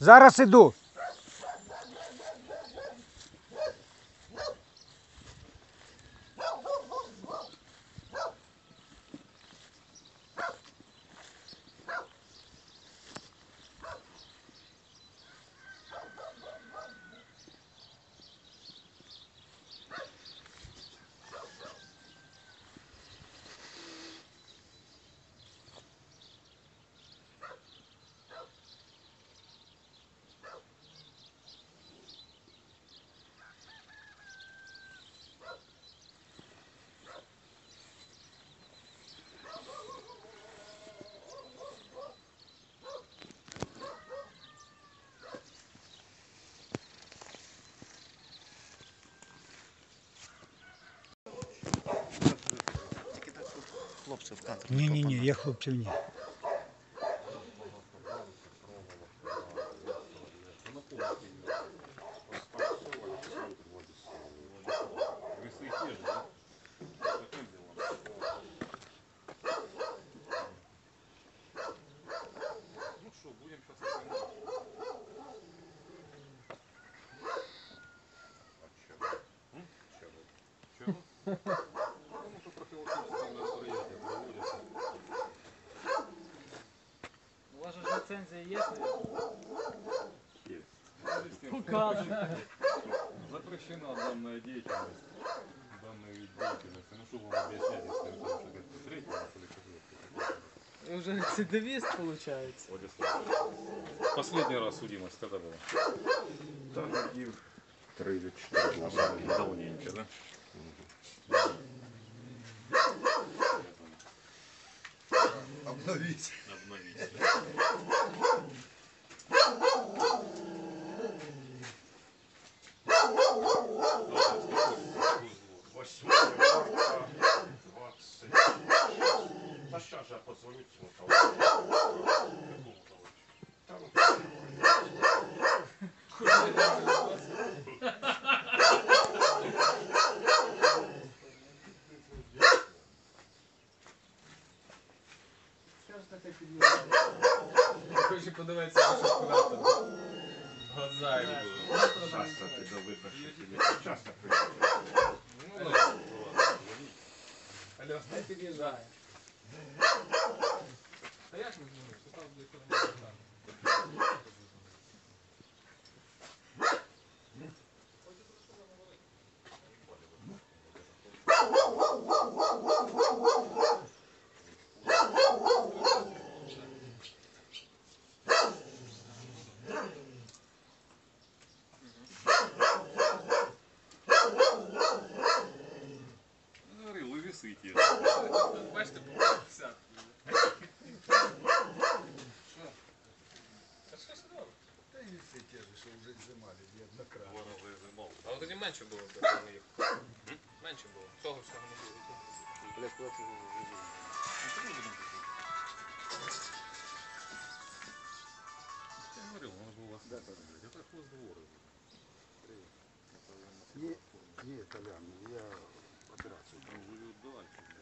Зараз іду. Хлопців в кадр. Ні, ні, ні, я хлопців ні. Весы те же, У вас же ж лицензія є? Есть. Показуй. Запрещена данная деятельность. Данный вид деятельности. Ну что вам объяснять, если это уже как третий раз или четвертый? Ви вже рецидивіст, виходить. Владислав. Последний раз судимость когда была? Там годів три чи чотири назад. Давненько, да? Обновіть. Обновить. Хочу подивитися вашу куратор. Глаза йому. часто ти довидно, що тебе часто приїжджаєш. Ну, да. Алло, не під'їжджає. весы те. Бачите, по 50. Та і всі ті ж, що вже знімали неоднократно. Два раза изымал. А от тоді менше було, коли ми їхали. Менше було. Цього всього не було. Блядь, куди ти Я говорил, он же у вас это, это хвост двора. Є, є, Толян, я операцію. Ну, вы дальше.